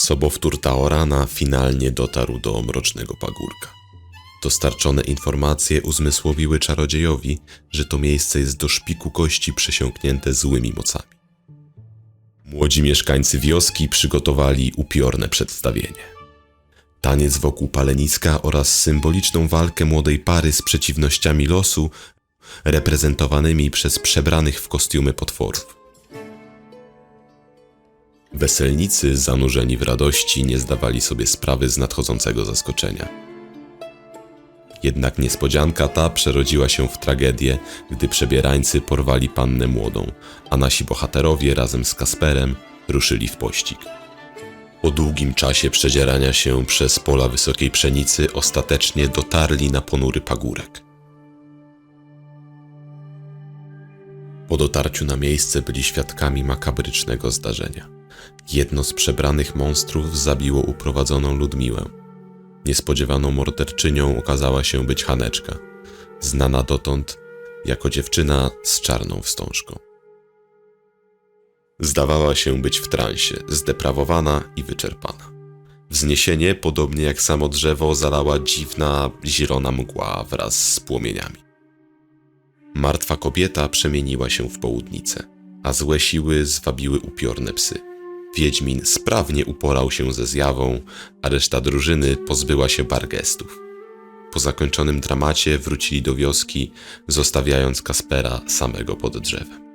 Sobowtór Taorana finalnie dotarł do mrocznego pagórka. Dostarczone informacje uzmysłowiły czarodziejowi, że to miejsce jest do szpiku kości przesiąknięte złymi mocami. Młodzi mieszkańcy wioski przygotowali upiorne przedstawienie. Taniec wokół paleniska oraz symboliczną walkę młodej pary z przeciwnościami losu, reprezentowanymi przez przebranych w kostiumy potworów. Weselnicy, zanurzeni w radości, nie zdawali sobie sprawy z nadchodzącego zaskoczenia. Jednak niespodzianka ta przerodziła się w tragedię, gdy przebierańcy porwali pannę młodą, a nasi bohaterowie razem z Kasperem ruszyli w pościg. Po długim czasie przedzierania się przez pola wysokiej pszenicy ostatecznie dotarli na ponury pagórek. Po dotarciu na miejsce byli świadkami makabrycznego zdarzenia. Jedno z przebranych monstrów zabiło uprowadzoną Ludmiłę. Niespodziewaną morderczynią okazała się być Haneczka, znana dotąd jako dziewczyna z czarną wstążką. Zdawała się być w transie, zdeprawowana i wyczerpana. Wzniesienie, podobnie jak samo drzewo, zalała dziwna, zielona mgła wraz z płomieniami. Martwa kobieta przemieniła się w południcę, a złe siły zwabiły upiorne psy. Wiedźmin sprawnie uporał się ze zjawą, a reszta drużyny pozbyła się bargestów. Po zakończonym dramacie wrócili do wioski, zostawiając Kaspera samego pod drzewem.